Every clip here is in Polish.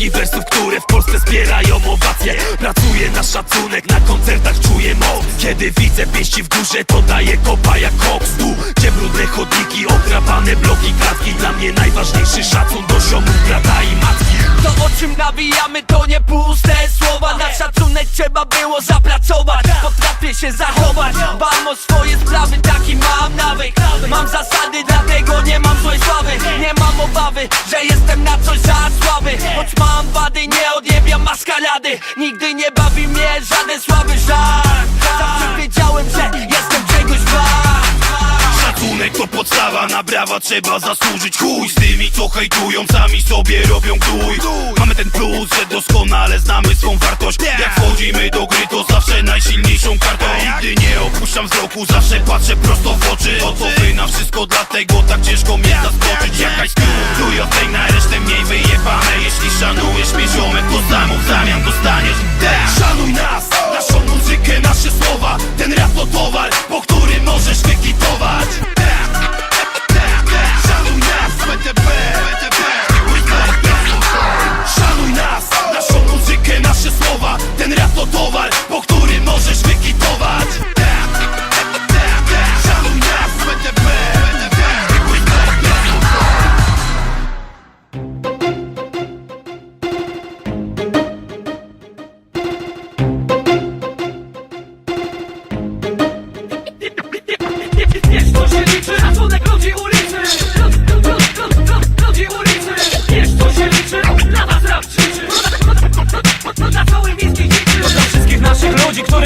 setki wersów, które w Polsce zbierają owacje. Pracuję na szacunek, na koncertach czuję moc. Kiedy widzę pięści w górze, to daję kopa jak koks. Tu, gdzie brudne chodniki, okrapane bloki, klatki Dla mnie najważniejszy szacun do ziomów, brata i matki. To o czym nawijamy to nie puste słowa. Na szacunek trzeba było zapracować. Potrafię się zachować. Dbam o swoje sprawy, taki mam nawyk. Mam zasady, dlatego nie mam złej sławy. Nie obawy, że jestem na coś za słaby. Choć mam wady, nie odjebiam maskarady Nigdy nie bawi mnie żaden słaby żart brawa trzeba zasłużyć. Chuj z tymi co hejtują, sami sobie robią gnój Mamy ten plus, że doskonale znamy swą wartość. Jak wchodzimy do gry to zawsze najsilniejszą kartą. Nigdy nie opuszczam wzroku, zawsze patrzę prosto w oczy. Gotowy na wszystko, dlatego tak ciężko mnie zaskoczyć. Jakaś i tej na resztę mniej wyjebane. Jeśli szanujesz mnie ziomek, to samo w zamian dostaniesz. Szanuj nas, naszą muzykę, nasze słowa. Ten rap to towar, po którym możesz wykitować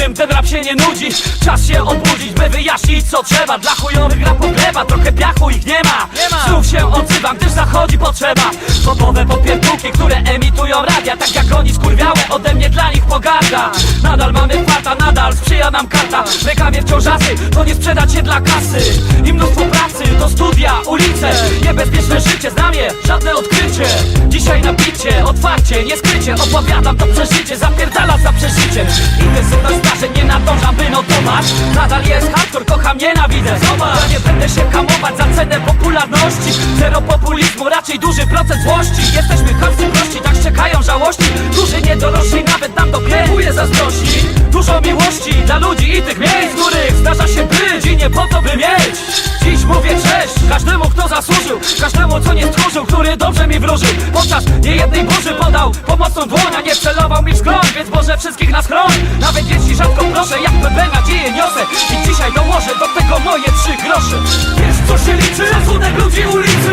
him to the rap się nie nudzi Czas się obudzić, by wyjaśnić co trzeba. Dla chujowych rap poglewa, trochę piachu ich nie ma. Znów się odzywam, gdyż zachodzi potrzeba. Popowe popierdółki, które emitują radia Tak jak oni skurwiałe, ode mnie dla nich pogarda. Nadal mamy farta, nadal sprzyja nam karta. W rękawie wciąż asy, to nie sprzedać się dla kasy. I mnóstwo pracy, to studia, ulice. Niebezpieczne życie, znam je, żadne odkrycie. Dzisiaj na bicie, otwarcie, nie skrycie. Opowiadam to przeżycie, zapierdala za przeżyciem Intensywność zdarzeń nie nadążam wynotować Nadal jest hardcore, kocham, nienawidzę. Zobacz, ja nie będę się hamować za cenę popularności. Zero populizmu, raczej duży procent złości. Jesteśmy chamscy prości, tak czekają żałości. Duży niedorośli, nawet nam dopieruje zazdrości. Dużo miłości dla ludzi i tych miejsc, których zdarza się być I nie po to by mieć cześć każdemu, kto zasłużył Każdemu, co nie stchórzył, który dobrze mi wróżył. Podczas niejednej burzy podał pomocną dłoń A nie celował mi w skroń, więc Boże wszystkich nas chroń Nawet jeśli rzadko proszę, jak bebe nadzieję niosę. I dzisiaj dołożę do tego moje trzy grosze. Wiesz co się liczy? Szacunek ludzi ulicy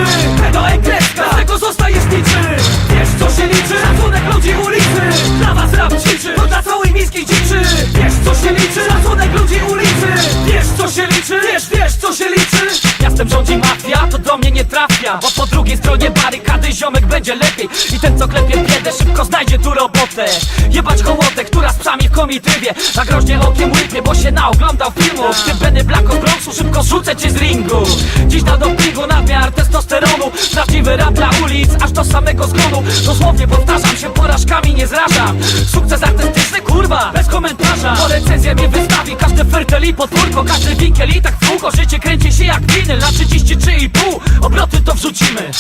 będzie lepiej. I ten co klepie biedę szybko znajdzie tu robotę. Jebać hołotę, która z psami w komitywie Na groźnie okiem łypie, bo się naoglądał filmów Ty Benny Black od Bronxu, szybko rzucę cię z ringu. Dziś na dopingu nadmiar testosteronu. Prawdziwy rap dla ulic, aż do samego zgonu. Dosłownie powtarzam się, porażkami nie zrażam. Sukces artystyczny, kurwa, bez komentarza. Bo recenzję mi wystawi każdy fertel i podwórko Każdy winkiel i tak w kółko. Życie kręci się jak winyl na 33,5 Obroty to wrzucimy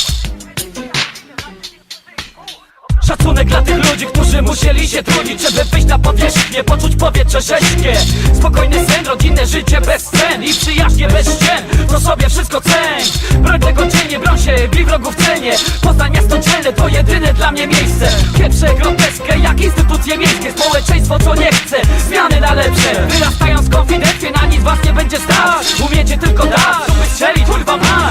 Szacunek dla tych ludzi, którzy musieli się trudzić Żeby wyjść na powierzchnię, poczuć powietrze rzeźkie Spokojny sen, rodzinne życie bez scen I przyjaźnie bez ścien, to sobie wszystko ceń. Broń tego cienie, broń się, bij wrogów cenie. Poznań miasto dzielne to jedyne dla mnie miejsce. Kiepsze, groteskie, jak instytucje miejskie Społeczeństwo co nie chce, zmiany na lepsze Wyrastając konfidencje, na nic was nie będzie stać. Umiecie tylko dać, tu wystrzelić, kurwa masz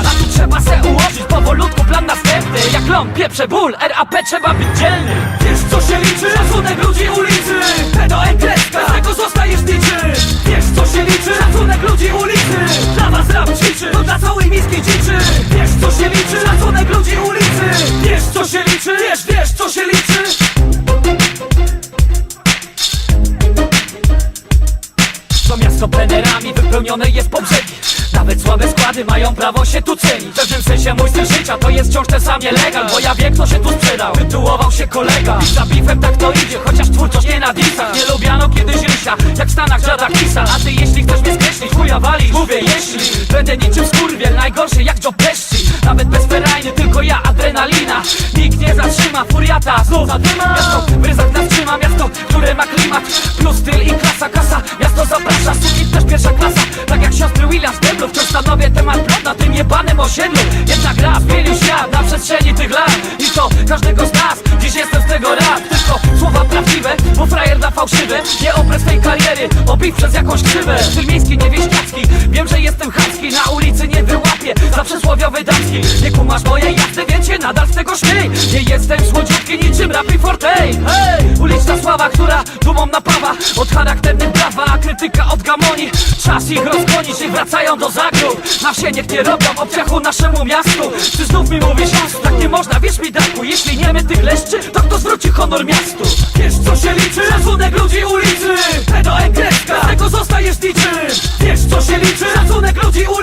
ląd, pieprze, ból, RAP trzeba być dzielny Wiesz co się liczy? Szacunek ludzi ulicy Pedo ekreska Z tego zostajesz niczy Wiesz co się liczy? Szacunek ludzi ulicy Dla was rap ćwiczy To dla całej miejskiej dziczy Mój styl życia to jest wciąż ten sam nielegal Bo ja wiem kto się tu sprzedał. Tytułował się kolega. I za bifem tak to idzie Chociaż twórczość nie na disach Nie lubiano kiedyś rysia Jak w Stanach Jada Kisa. A ty jeśli chcesz mnie skreślić Chuja Mówię jeśli Będę niczym skurwiel Najgorszy jak Joe Pesci Nawet bez ferajny Tylko ja adrenalina. Nikt nie zatrzyma Furiata Znów zadyma. Miasto w ryzach nas trzyma Miasto, które ma klimat. Plus styl i klasa Kasa. Miasto zaprasza Sukit też pierwsza klasa. Tak jak siostry Williams Deblu Wciąż stanowię temat plot na tym jebanym osiedlu Jednak raz zmienił świat na przestrzeni tych lat I to każdego z nas słowa prawdziwe Bo frajer da fałszywy Nie opres tej kariery Obić przez jakąś krzywę. Styl miejski, niewieściacki Wiem, że jestem chamski Na ulicy nie wyłapię. Za przysłowiowy damski. Nie kumasz mojej jazdy Więc się nadal z tego śmiej. Nie jestem słodziutki niczym Rappi Fortej Hej! Uliczna sława, która dumą napawa. Od charakternych brawa A krytyka od gamoni. Czas ich rozgonić Niech wracają do zagród. Na wsie niech nie robią obciachu naszemu miastu. Czy znów mi mówisz Tak nie można, wierz mi Darku Jeśli nie my tych leszczy To kto zwróci honor miastu Wiesz co się liczy? Szacunek ludzi ulicy Pedo ekreska tego zostajesz niczym Wiesz co się liczy? Szacunek ludzi ulicy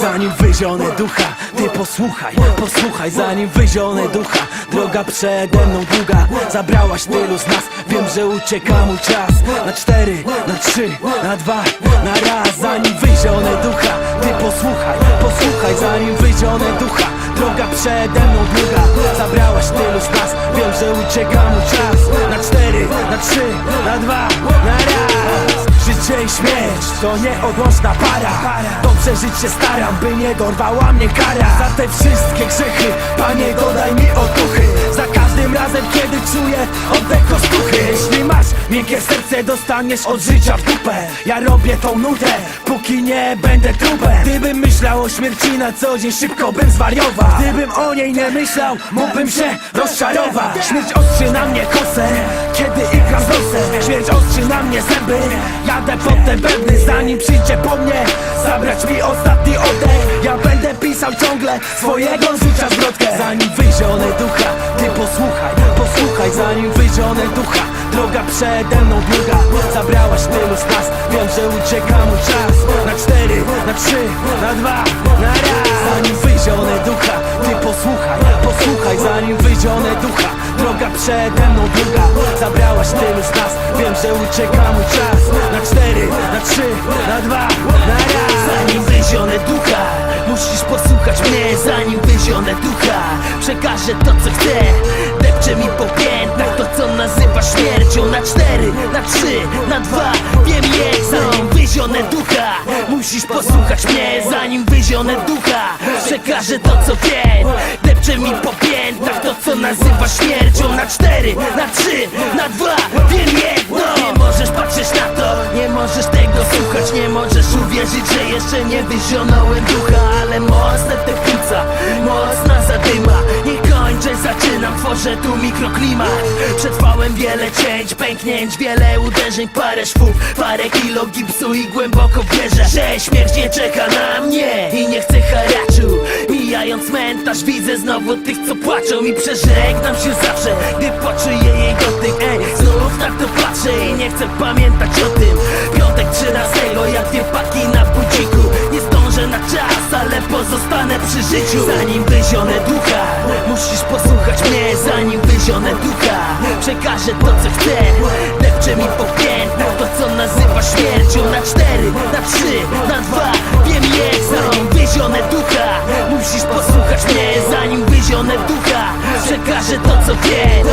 Zanim wyzionę ducha, ty posłuchaj, posłuchaj Zanim wyzionę ducha, droga przede mną długa Zabrałaś tylu z nas, wiem, że ucieka mój czas Na cztery, na trzy, na dwa, na raz. Zanim wyzionę ducha, ty posłuchaj, posłuchaj Zanim wyzionę ducha, droga przede mną długa Zabrałaś tylu z nas, wiem, że ucieka mój czas Na cztery, na trzy, na dwa, śmierć to nieodłączna para. Dobrze żyć się staram, by nie dorwała mnie kara. Za te wszystkie grzechy, Panie dodaj mi otuchy. Za każdym razem, kiedy czuję oddech kostuchy Jeśli masz miękkie serce, dostaniesz od życia w dupę. Ja robię tą nudę, póki nie będę trupem. Gdybym myślał o śmierci na co dzień, szybko bym zwariował. Gdybym o niej nie myślał, mógłbym się rozczarować. Śmierć ostrzy na mnie kosę, kiedy ikram z nosem Śmierć ostrzy na mnie zęby, jadę pod te Zanim przyjdzie po mnie, zabrać mi ostatni oddech. Ja będę pisał ciągle swojego życia zwrotkę Zanim wyzionę ducha, ty posłuchaj, posłuchaj. Zanim wyzionę ducha, droga przede mną długa Zabrałaś tylu z nas, wiem, że ucieka mój czas. Na cztery, na trzy, na dwa, przede mną długa Zabrałaś tylu z nas, wiem, że ucieka mój czas. Na cztery, na trzy, na dwa, na raz. Zanim wyzionę ducha Musisz posłuchać mnie. Zanim wyzionę ducha Przekażę to co chcę. Depcze mi po piętach To co nazywa śmiercią. Na cztery, na trzy, na dwa Wiem jak Zanim wyzionę ducha Musisz posłuchać mnie. Zanim wyzionę ducha Przekażę to co wiem Depcze mi po piętach To co nazywa śmiercią. Na cztery, na trzy, na dwa Wiem jedno. Nie możesz patrzeć na to Nie możesz tego słuchać. Nie możesz uwierzyć, że jeszcze nie wyzionąłem ducha Ale mocne te płuca Mocna zadyma. Nie kończę, zaczynam, tworzę tu mikroklimat. Przetrwałem wiele cięć, pęknięć Wiele uderzeń, parę szwów Parę kilo gipsu i głęboko wierzę Że śmierć nie czeka na mnie I nie chcę haraczu. Mijając cmentarz widzę znowu tych co płaczą I przeżegnam się zawsze Gdy poczuję jej dotyk. Ej, znów tak to patrzę i nie chcę pamiętać o tym. Piątek trzynastego jak dwie paki na budziku ale pozostanę przy życiu. Zanim wyzionę ducha Musisz posłuchać mnie Zanim wyzionę ducha. Przekażę to co chcę Depcze mi po piętach To co nazywa śmiercią Na cztery, na trzy, na dwa Wiem jak. Zanim wyzionę ducha Musisz posłuchać mnie. Zanim wyzionę ducha Przekażę to co wiem